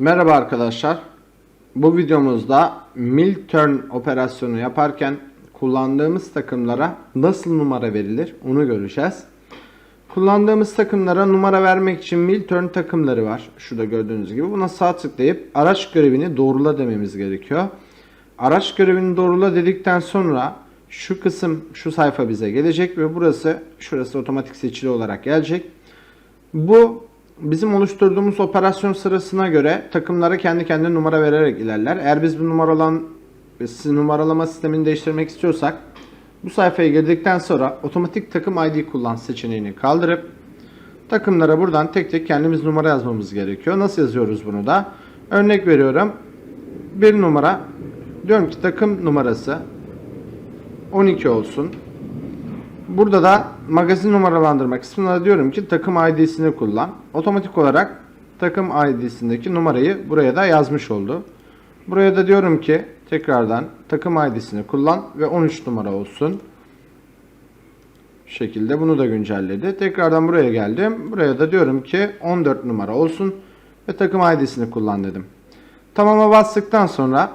Merhaba arkadaşlar. Bu videomuzda mill turn operasyonu yaparken kullandığımız takımlara nasıl numara verilir onu göreceğiz. Kullandığımız takımlara numara vermek için mill turn takımları var. Şurada gördüğünüz gibi. Buna sağ tıklayıp araç görevini doğrula dememiz gerekiyor. Araç görevini doğrula dedikten sonra şu kısım şu sayfa bize gelecek ve burası şurası otomatik seçili olarak gelecek. Bu bizim oluşturduğumuz operasyon sırasına göre takımlara kendi kendine numara vererek ilerler. Eğer biz bu numaralan numaralama sistemini değiştirmek istiyorsak bu sayfaya girdikten sonra otomatik takım ID kullan seçeneğini kaldırıp takımlara buradan tek tek kendimiz numara yazmamız gerekiyor. Nasıl yazıyoruz bunu da? Örnek veriyorum. Bir numara diyorum ki takım numarası 12 olsun. Burada da magazin numaralandırma kısmında diyorum ki takım ID'sini kullan. Otomatik olarak takım ID'sindeki numarayı buraya da yazmış oldu. Buraya da diyorum ki tekrardan takım ID'sini kullan ve 13 numara olsun. Şu şekilde bunu da güncelledi. Tekrardan buraya geldim. Buraya da diyorum ki 14 numara olsun ve takım ID'sini kullan dedim. Tamama bastıktan sonra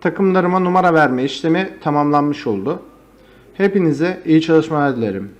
takımlarıma numara verme işlemi tamamlanmış oldu. Hepinize iyi çalışmalar dilerim.